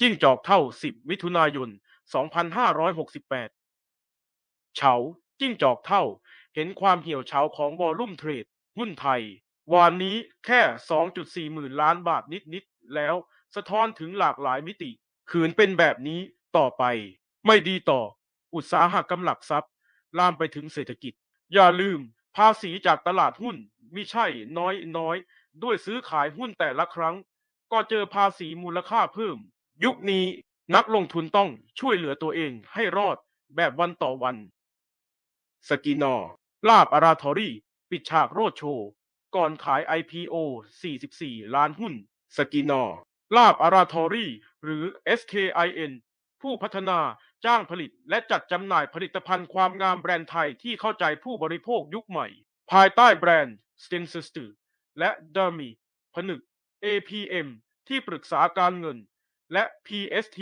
จิ้งจอกเท่า 10 มิถุนายน 2568 เฉา จิ้งจอกเท่า เห็นความเหี่ยวเฉาของวอลุ่มเทรด หุ้นไทยวันนี้แค่ 2.4 หมื่นล้านบาทนิด ๆ แล้วสะท้อนถึงหลากหลายมิติ ขืนเป็นแบบนี้ต่อไป ไม่ดีต่อ อุตสาหกรรมหลักทรัพย์ ลามไปถึงเศรษฐกิจ อย่าลืม ภาษีจากตลาดหุ้นมิใช่น้อยน้อยๆด้วยซื้อขายหุ้นแต่ละครั้ง ก็เจอภาษีมูลค่าเพิ่ม ยุคนี้นักลงทุนต้องช่วยเหลือตัวเองให้รอดแบบวันต่อวัน สกินอร์ลาบอาราทอรี่ ปิดฉากโรดโชว์ ก่อนขาย IPO 44 ล้านหุ้น สกินอร์ลาบอาราทอรี่ หรือ SKIN ผู้พัฒนาจ้างผลิตและจัดจำหน่ายผลิตภัณฑ์ความงามแบรนด์ไทยที่เข้าใจผู้บริโภคยุคใหม่ ภายใต้แบรนด์ s t e n s i s t e r และ d e r m i ผนึก APM ที่ปรึกษาการเงิน และ PST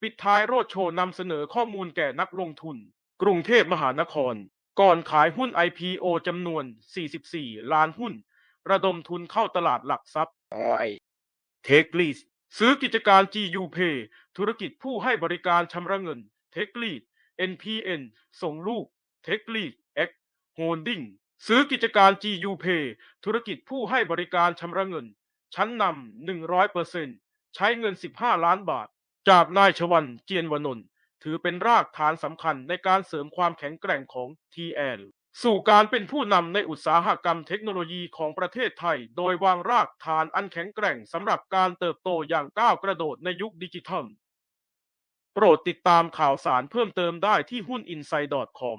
ปิดท้ายโรดโชว์นำเสนอข้อมูลแก่นักลงทุน กรุงเทพมหานคร ก่อนขายหุ้น IPO จำนวน 44 ล้านหุ้น ระดมทุนเข้าตลาดหลักทรัพย์เทคลีสซื้อกิจการ GU Pay ธุรกิจผู้ให้บริการชำระเงิน เทคลีด NPN ส่งลูก เทคลีด X Holding ซื้อกิจการ GU Pay ธุรกิจผู้ให้บริการชำระเงิน ชั้นนำ100% ใช้เงิน 15 ล้านบาท จากนายชวันเจียนวนนท์ถือเป็นรากฐานสำคัญในการเสริมความแข็งแกร่งของ TL สู่การเป็นผู้นำในอุตสาหกรรมเทคโนโลยีของประเทศไทย โดยวางรากฐานอันแข็งแกร่งสำหรับการเติบโตอย่างก้าวกระโดดในยุคดิจิทัล โปรดติดตามข่าวสารเพิ่มเติมได้ที่หุ้น inside.com